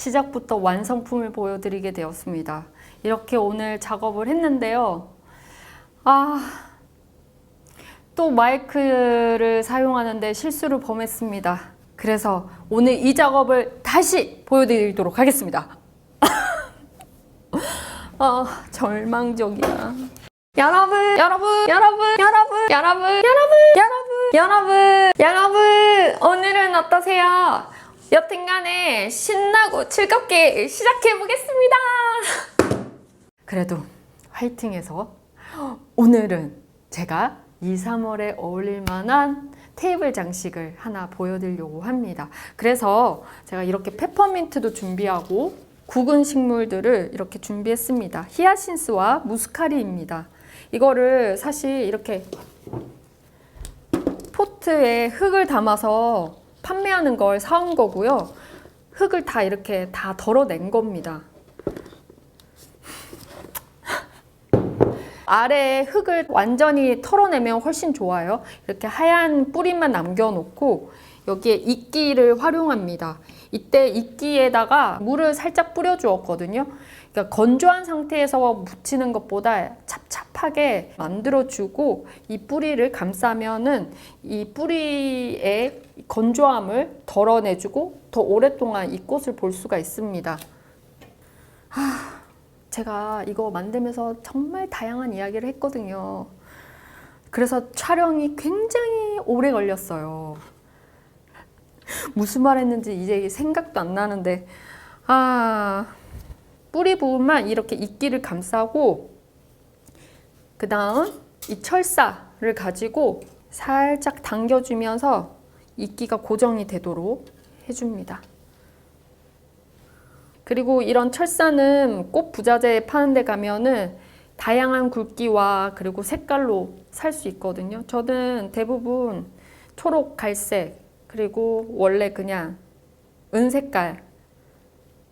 시작부터 완성품을 보여드리게 되었습니다. 이렇게 오늘 작업을 했는데요. 아, 또 마이크를 사용하는데 실수를 범했습니다. 그래서 오늘 이 작업을 다시 보여드리도록 하겠습니다. 아, 절망적이야. 여러분, 여러분, 여러분, 여러분, 여러분, 여러분, 여러분, 여러분, 여러분, 오늘은 어떠세요? 여튼간에 신나고 즐겁게 시작해보겠습니다. 그래도 화이팅해서 오늘은 제가 2, 3월에 어울릴 만한 테이블 장식을 하나 보여드리려고 합니다. 그래서 제가 이렇게 페퍼민트도 준비하고 구근 식물들을 이렇게 준비했습니다. 히아신스와 무스카리입니다. 이거를 사실 이렇게 포트에 흙을 담아서 판매하는 걸 사온 거고요. 흙을 다 이렇게 다 덜어낸 겁니다. 아래에 흙을 완전히 털어내면 훨씬 좋아요. 이렇게 하얀 뿌리만 남겨놓고 여기에 이끼를 활용합니다. 이때 이끼에다가 물을 살짝 뿌려주었거든요. 그러니까 건조한 상태에서 묻히는 것보다 찹찹하게 만들어주고 이 뿌리를 감싸면은 이 뿌리의 건조함을 덜어내주고 더 오랫동안 이 꽃을 볼 수가 있습니다. 하, 제가 이거 만들면서 정말 다양한 이야기를 했거든요. 그래서 촬영이 굉장히 오래 걸렸어요. 무슨 말 했는지 이제 생각도 안 나는데, 아, 뿌리 부분만 이렇게 이끼를 감싸고, 그 다음 이 철사를 가지고 살짝 당겨주면서 이끼가 고정이 되도록 해줍니다. 그리고 이런 철사는 꽃 부자재 파는 데 가면은 다양한 굵기와 그리고 색깔로 살 수 있거든요. 저는 대부분 초록, 갈색, 그리고 원래 그냥 은색깔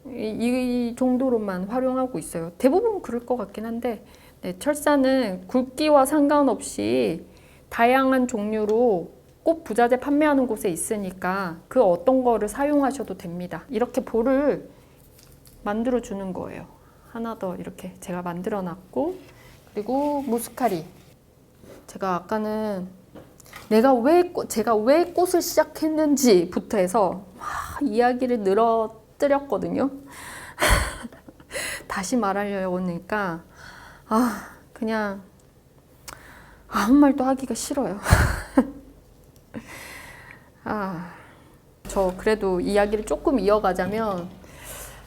이, 이 정도로만 활용하고 있어요. 대부분 그럴 것 같긴 한데 네, 철사는 굵기와 상관없이 다양한 종류로 꽃 부자재 판매하는 곳에 있으니까 그 어떤 거를 사용하셔도 됩니다. 이렇게 볼을 만들어 주는 거예요. 하나 더 이렇게 제가 만들어 놨고 그리고 무스카리 제가 아까는 내가 왜 꽃- 제가 왜 꽃을 시작했는지부터 해서 막 이야기를 늘어뜨렸거든요. 다시 말하려고 하니까 아 그냥 아무 말도 하기가 싫어요. 아, 저 그래도 이야기를 조금 이어가자면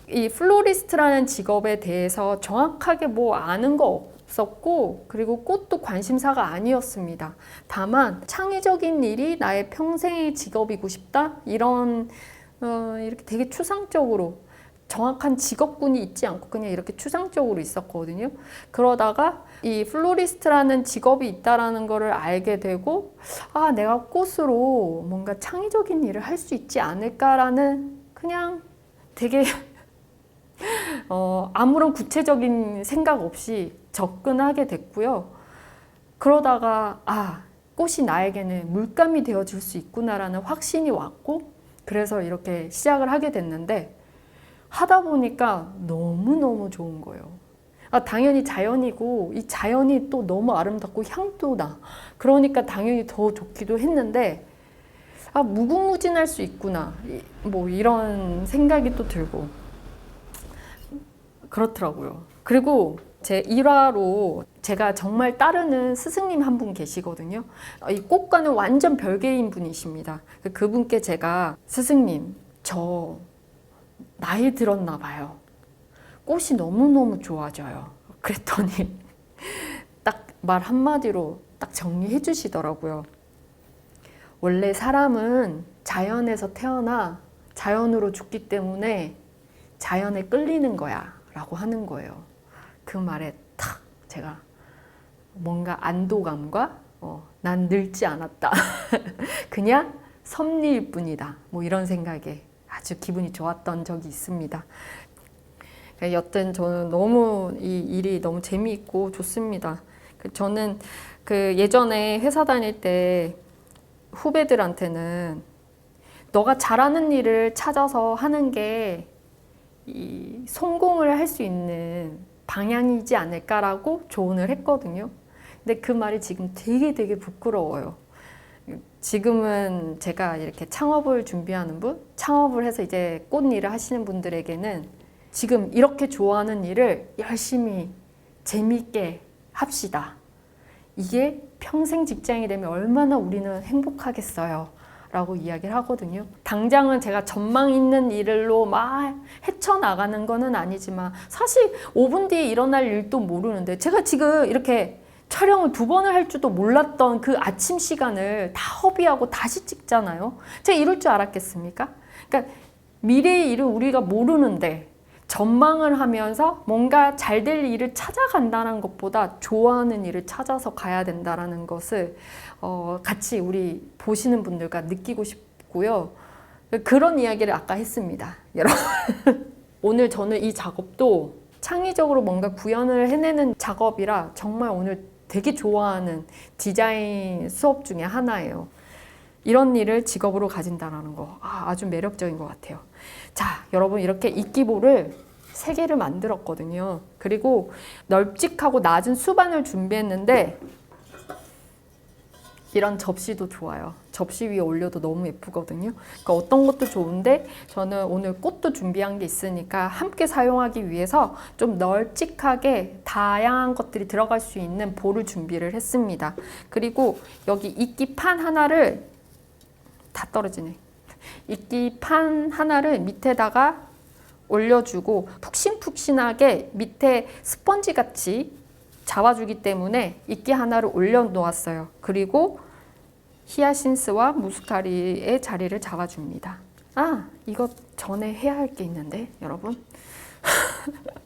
이 플로리스트라는 직업에 대해서 정확하게 뭐 아는 거 없었고 그리고 꽃도 관심사가 아니었습니다. 다만 창의적인 일이 나의 평생의 직업이고 싶다 이런 어, 이렇게 되게 추상적으로 정확한 직업군이 있지 않고 그냥 이렇게 추상적으로 있었거든요. 그러다가 이 플로리스트라는 직업이 있다라는 거를 알게 되고 아 내가 꽃으로 뭔가 창의적인 일을 할 수 있지 않을까라는 그냥 되게 어, 아무런 구체적인 생각 없이 접근하게 됐고요. 그러다가 아 꽃이 나에게는 물감이 되어줄 수 있구나라는 확신이 왔고 그래서 이렇게 시작을 하게 됐는데 하다 보니까 너무너무 좋은 거예요. 아, 당연히 자연이고 이 자연이 또 너무 아름답고 향도 나. 그러니까 당연히 더 좋기도 했는데 아, 무궁무진할 수 있구나. 이- 뭐 이런 생각이 또 들고 그렇더라고요. 그리고 제 일화로 제가 정말 따르는 스승님 한 분 계시거든요. 어, 이 꽃과는 완전 별개인 분이십니다. 그- 그분께 제가 스승님, 저 나이 들었나 봐요. 꽃이 너무너무 좋아져요. 그랬더니 딱 말 한마디로 딱 정리해 주시더라고요. 원래 사람은 자연에서 태어나 자연으로 죽기 때문에 자연에 끌리는 거야 라고 하는 거예요. 그 말에 탁 제가 뭔가 안도감과 어, 난 늙지 않았다. 그냥 섭리일 뿐이다. 뭐 이런 생각에 아주 기분이 좋았던 적이 있습니다. 그러니까 여튼 저는 너무 이 일이 너무 재미있고 좋습니다. 그 저는 그 예전에 회사 다닐 때 후배들한테는 너가 잘하는 일을 찾아서 하는 게 이 성공을 할 수 있는 방향이지 않을까라고 조언을 했거든요. 근데 그 말이 지금 되게 되게 부끄러워요. 지금은 제가 이렇게 창업을 준비하는 분, 창업을 해서 이제 꽃 일을 하시는 분들에게는 지금 이렇게 좋아하는 일을 열심히 재미있게 합시다. 이게 평생 직장이 되면 얼마나 우리는 행복하겠어요. 라고 이야기를 하거든요. 당장은 제가 전망 있는 일로 막 헤쳐나가는 거는 아니지만 사실 5분 뒤에 일어날 일도 모르는데 제가 지금 이렇게 촬영을 두 번을 할 줄도 몰랐던 그 아침 시간을 다 허비하고 다시 찍잖아요. 제가 이럴 줄 알았겠습니까? 그러니까 미래의 일을 우리가 모르는데 전망을 하면서 뭔가 잘 될 일을 찾아간다는 것보다 좋아하는 일을 찾아서 가야 된다라는 것을 어, 같이 우리 보시는 분들과 느끼고 싶고요. 그런 이야기를 아까 했습니다. 여러분. 오늘 저는 이 작업도 창의적으로 뭔가 구현을 해내는 작업이라 정말 오늘 되게 좋아하는 디자인 수업 중에 하나예요. 이런 일을 직업으로 가진다라는 거 아, 아주 매력적인 것 같아요. 자, 여러분 이렇게 이끼볼을 세 개를 만들었거든요. 그리고 널찍하고 낮은 수반을 준비했는데 이런 접시도 좋아요. 접시 위에 올려도 너무 예쁘거든요. 그러니까 어떤 것도 좋은데 저는 오늘 꽃도 준비한 게 있으니까 함께 사용하기 위해서 좀 널찍하게 다양한 것들이 들어갈 수 있는 볼을 준비를 했습니다. 그리고 여기 이끼 판 하나를 다 떨어지네. 이끼 판 하나를 밑에다가 올려주고 푹신푹신하게 밑에 스펀지 같이 잡아주기 때문에 이끼 하나를 올려놓았어요. 그리고 히아신스와 무스카리의 자리를 잡아줍니다. 아, 이거 전에 해야 할 게 있는데, 여러분.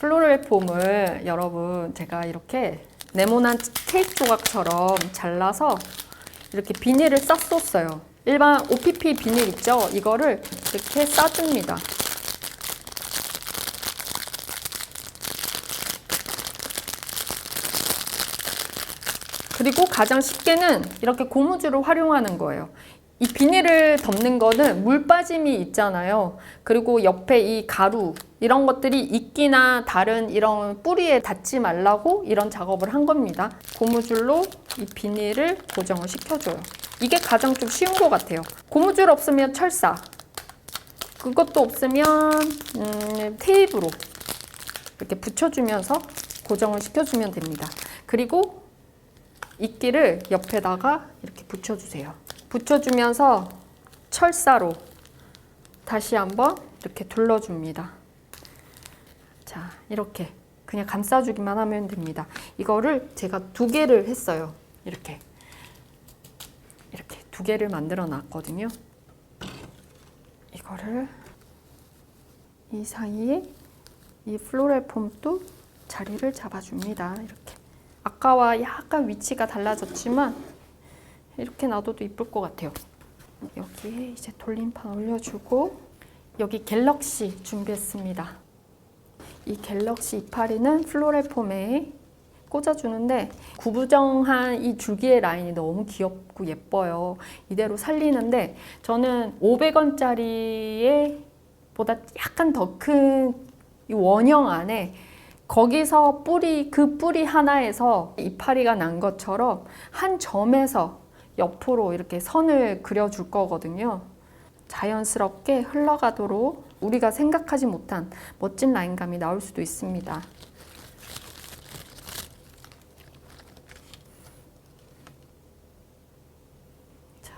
플로럴 폼을 여러분 제가 이렇게 네모난 케이크 조각처럼 잘라서 이렇게 비닐을 쌌었어요. 일반 OPP 비닐 있죠? 이거를 이렇게 싸줍니다. 그리고 가장 쉽게는 이렇게 고무줄을 활용하는 거예요. 이 비닐을 덮는 거는 물 빠짐이 있잖아요. 그리고 옆에 이 가루 이런 것들이 이끼나 다른 이런 뿌리에 닿지 말라고 이런 작업을 한 겁니다. 고무줄로 이 비닐을 고정을 시켜줘요. 이게 가장 좀 쉬운 것 같아요. 고무줄 없으면 철사. 그것도 없으면 음, 테이프로 이렇게 붙여주면서 고정을 시켜주면 됩니다. 그리고 이끼를 옆에다가 이렇게 붙여주세요. 붙여주면서 철사로 다시 한번 이렇게 둘러줍니다. 자, 이렇게 그냥 감싸주기만 하면 됩니다. 이거를 제가 두 개를 했어요. 이렇게. 두 개를 만들어 놨거든요. 이거를 이 사이에 이 플로럴 폼도 자리를 잡아줍니다. 이렇게. 아까와 약간 위치가 달라졌지만 이렇게 놔둬도 이쁠 것 같아요. 여기에 이제 돌림판 올려주고 여기 갤럭시 준비했습니다. 이 갤럭시 이파리는 플로럴 폼에 꽂아주는데 구부정한 이 줄기의 라인이 너무 귀엽고 예뻐요. 이대로 살리는데 저는 500원짜리에 보다 약간 더큰 원형 안에 거기서 뿌리 그 뿌리 하나에서 이파리가 난 것처럼 한 점에서 옆으로 이렇게 선을 그려줄 거거든요. 자연스럽게 흘러가도록 우리가 생각하지 못한 멋진 라인감이 나올 수도 있습니다. 자,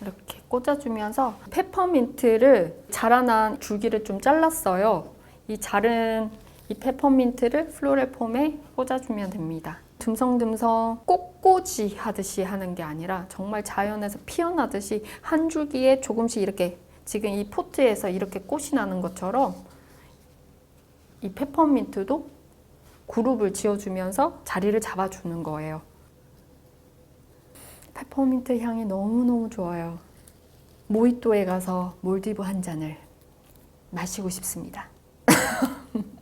이렇게 꽂아주면서 페퍼민트를 자라난 줄기를 좀 잘랐어요. 이 자른 이 페퍼민트를 플로럴 폼에 꽂아주면 됩니다. 듬성듬성 꽃꽂이 하듯이 하는 게 아니라 정말 자연에서 피어나듯이 한 줄기에 조금씩 이렇게 지금 이 포트에서 이렇게 꽃이 나는 것처럼 이 페퍼민트도 그룹을 지어주면서 자리를 잡아주는 거예요. 페퍼민트 향이 너무너무 좋아요. 모히또에 가서 몰디브 한 잔을 마시고 싶습니다.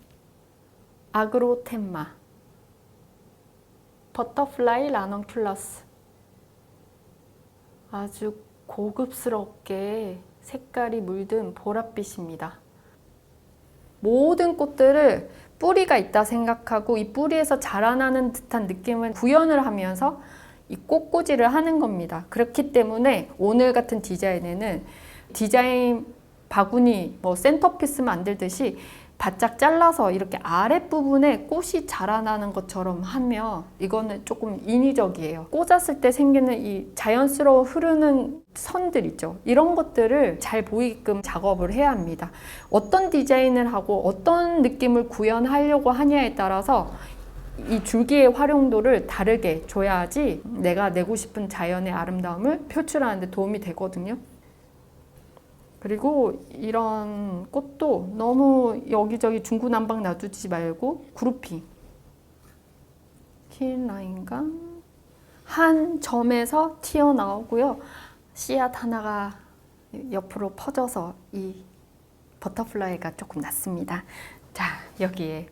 아그로템마 버터플라이 라넌클러스 아주 고급스럽게 색깔이 물든 보랏빛입니다. 모든 꽃들을 뿌리가 있다 생각하고 이 뿌리에서 자라나는 듯한 느낌을 구현을 하면서 이 꽃꽂이를 하는 겁니다. 그렇기 때문에 오늘 같은 디자인에는 디자인 바구니 뭐 센터피스 만들듯이 바짝 잘라서 이렇게 아랫부분에 꽃이 자라나는 것처럼 하면 이거는 조금 인위적이에요. 꽂았을 때 생기는 이 자연스러워 흐르는 선들 있죠. 이런 것들을 잘 보이게끔 작업을 해야 합니다. 어떤 디자인을 하고 어떤 느낌을 구현하려고 하냐에 따라서 이 줄기의 활용도를 다르게 줘야지 내가 내고 싶은 자연의 아름다움을 표출하는 데 도움이 되거든요. 그리고 이런 꽃도 너무 여기저기 중구난방 놔두지 말고 그룹핑. 긴 라인과 한 점에서 튀어나오고요. 씨앗 하나가 옆으로 퍼져서 이 버터플라이가 조금 났습니다. 자, 여기에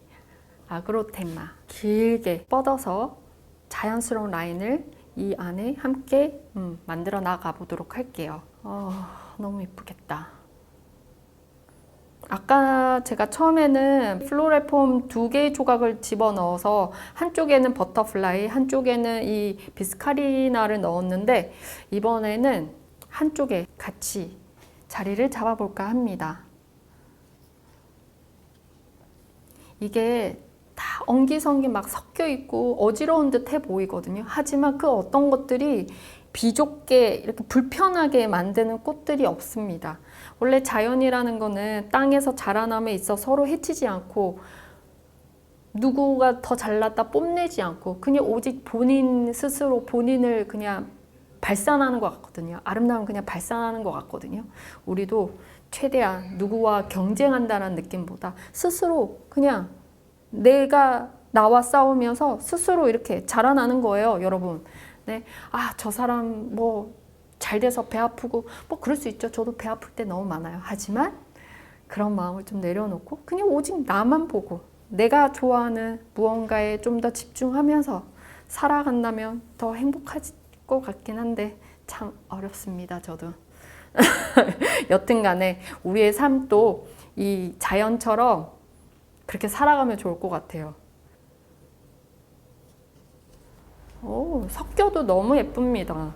아그로테마 길게 뻗어서 자연스러운 라인을 이 안에 함께 음, 만들어 나가 보도록 할게요. 어, 너무 이쁘겠다. 아까 제가 처음에는 플로레폼 두 개의 조각을 집어 넣어서 한쪽에는 버터플라이, 한쪽에는 이 비스카리나를 넣었는데 이번에는 한쪽에 같이 자리를 잡아볼까 합니다. 이게 다 엉기성기 막 섞여 있고 어지러운 듯해 보이거든요. 하지만 그 어떤 것들이 비좁게 이렇게 불편하게 만드는 꽃들이 없습니다. 원래 자연이라는 거는 땅에서 자라남에 있어 서로 해치지 않고 누구가 더 잘났다 뽐내지 않고 그냥 오직 본인 스스로 본인을 그냥 발산하는 것 같거든요. 아름다움 그냥 발산하는 것 같거든요. 우리도 최대한 누구와 경쟁한다는 느낌보다 스스로 그냥 내가 나와 싸우면서 스스로 이렇게 자라나는 거예요, 여러분. 네. 아, 저 사람 뭐 잘 돼서 배 아프고 뭐 그럴 수 있죠. 저도 배 아플 때 너무 많아요. 하지만 그런 마음을 좀 내려놓고 그냥 오직 나만 보고 내가 좋아하는 무언가에 좀 더 집중하면서 살아간다면 더 행복할 것 같긴 한데 참 어렵습니다. 저도. 여튼 간에 우리의 삶도 이 자연처럼 그렇게 살아가면 좋을 것 같아요. 오, 섞여도 너무 예쁩니다.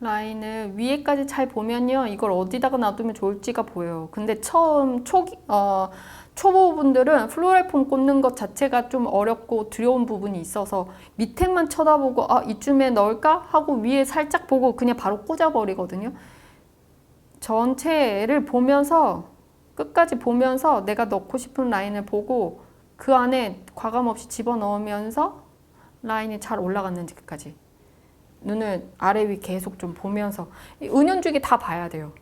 라인을 위에까지 잘 보면요. 이걸 어디다가 놔두면 좋을지가 보여요. 근데 처음 초, 어, 초보분들은 플로레폼 꽂는 것 자체가 좀 어렵고 두려운 부분이 있어서 밑에만 쳐다보고 아, 이쯤에 넣을까? 하고 위에 살짝 보고 그냥 바로 꽂아버리거든요. 전체를 보면서 끝까지 보면서 내가 넣고 싶은 라인을 보고 그 안에 과감 없이 집어넣으면서 라인이 잘 올라갔는지까지 눈을 아래 위 계속 좀 보면서 이 은연중에 다 봐야 돼요.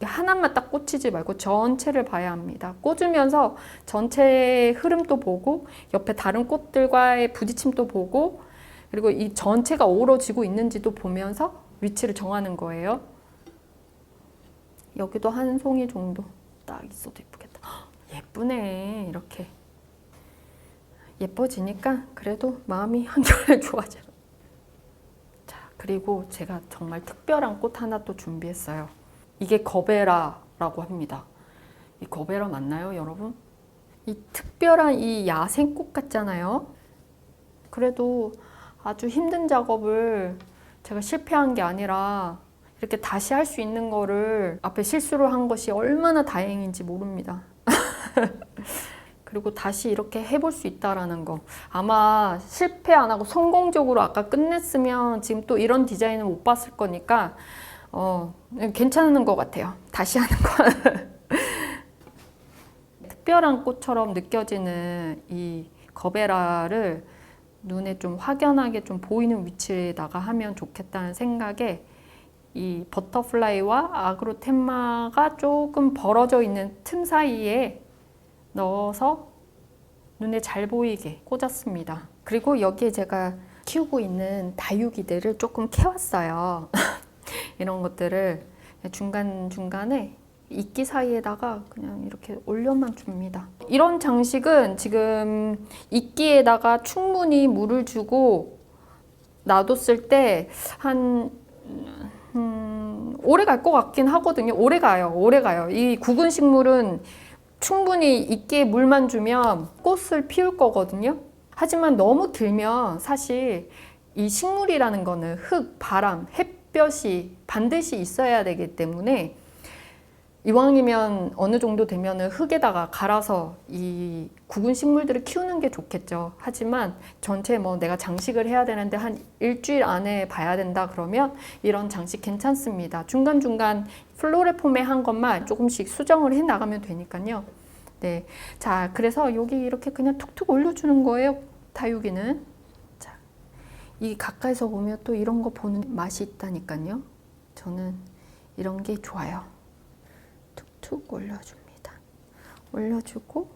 하나만 딱 꽂히지 말고 전체를 봐야 합니다. 꽂으면서 전체의 흐름도 보고 옆에 다른 꽃들과의 부딪힘도 보고 그리고 이 전체가 어우러지고 있는지도 보면서 위치를 정하는 거예요. 여기도 한 송이 정도 딱 있어도 예쁘겠다. 헉, 예쁘네 이렇게 예뻐지니까 그래도 마음이 한결 좋아져. 자 그리고 제가 정말 특별한 꽃 하나 또 준비했어요. 이게 거베라라고 합니다. 이 거베라 맞나요, 여러분? 이 특별한 이 야생꽃 같잖아요. 그래도 아주 힘든 작업을 제가 실패한 게 아니라 이렇게 다시 할 수 있는 거를 앞에 실수를 한 것이 얼마나 다행인지 모릅니다. 그리고 다시 이렇게 해볼 수 있다라는 거. 아마 실패 안 하고 성공적으로 아까 끝냈으면 지금 또 이런 디자인을 못 봤을 거니까 어, 괜찮은 것 같아요. 다시 하는 거. 특별한 꽃처럼 느껴지는 이 거베라를 눈에 좀 확연하게 좀 보이는 위치에다가 하면 좋겠다는 생각에 이 버터플라이와 아그로템마가 조금 벌어져 있는 틈 사이에 넣어서 눈에 잘 보이게 꽂았습니다. 그리고 여기에 제가 키우고 있는 다육이들을 조금 캐왔어요. 이런 것들을 중간중간에 이끼 사이에다가 그냥 이렇게 올려만 줍니다. 이런 장식은 지금 이끼에다가 충분히 물을 주고 놔뒀을 때 한 음, 오래 갈 것 같긴 하거든요. 오래 가요. 오래 가요. 이 구근 식물은 충분히 이끼에 물만 주면 꽃을 피울 거거든요. 하지만 너무 들면 사실 이 식물이라는 거는 흙, 바람, 햇볕이 반드시 있어야 되기 때문에 이왕이면 어느 정도 되면은 흙에다가 갈아서 이 구근 식물들을 키우는 게 좋겠죠. 하지만 전체 뭐 내가 장식을 해야 되는데 한 일주일 안에 봐야 된다 그러면 이런 장식 괜찮습니다. 중간중간 플로레폼에 한 것만 조금씩 수정을 해 나가면 되니까요. 네. 자, 그래서 여기 이렇게 그냥 툭툭 올려주는 거예요. 다육이는. 자, 이 가까이서 보면 또 이런 거 보는 맛이 있다니까요. 저는 이런 게 좋아요. 툭툭 올려줍니다. 올려주고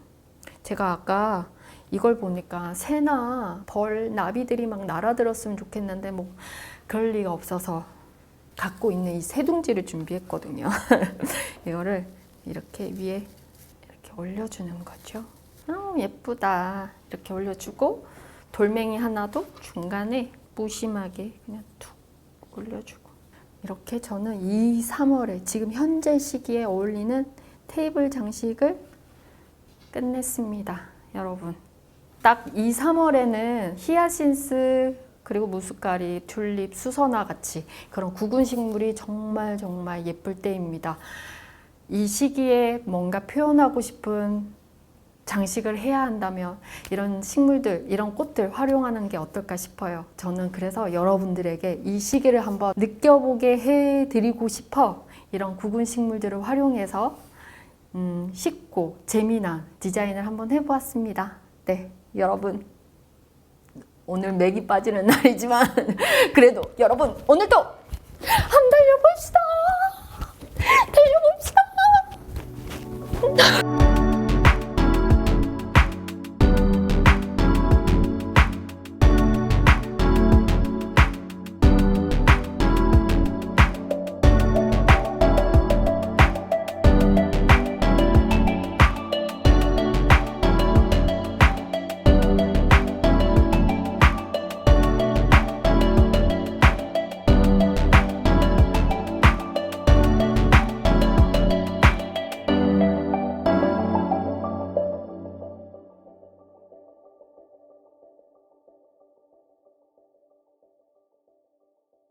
제가 아까 이걸 보니까 새나 벌, 나비들이 막 날아들었으면 좋겠는데 뭐 그럴 리가 없어서 갖고 있는 이 새둥지를 준비했거든요. 이거를 이렇게 위에 이렇게 올려주는 거죠. 아, 예쁘다. 이렇게 올려주고 돌멩이 하나도 중간에 무심하게 그냥 툭 올려주고 이렇게 저는 2, 3월에 지금 현재 시기에 어울리는 테이블 장식을 끝냈습니다. 여러분. 딱 2, 3월에는 히아신스 그리고 무스가리, 튤립, 수선화 같이 그런 구근 식물이 정말 정말 예쁠 때입니다. 이 시기에 뭔가 표현하고 싶은 장식을 해야 한다면 이런 식물들, 이런 꽃들 활용하는 게 어떨까 싶어요. 저는 그래서 여러분들에게 이 시기를 한번 느껴보게 해드리고 싶어 이런 구근 식물들을 활용해서 음, 쉽고 재미난 디자인을 한번 해보았습니다. 네, 여러분. 오늘 맥이 빠지는 날이지만 그래도 여러분 오늘도 한번 달려봅시다. 달려봅시다.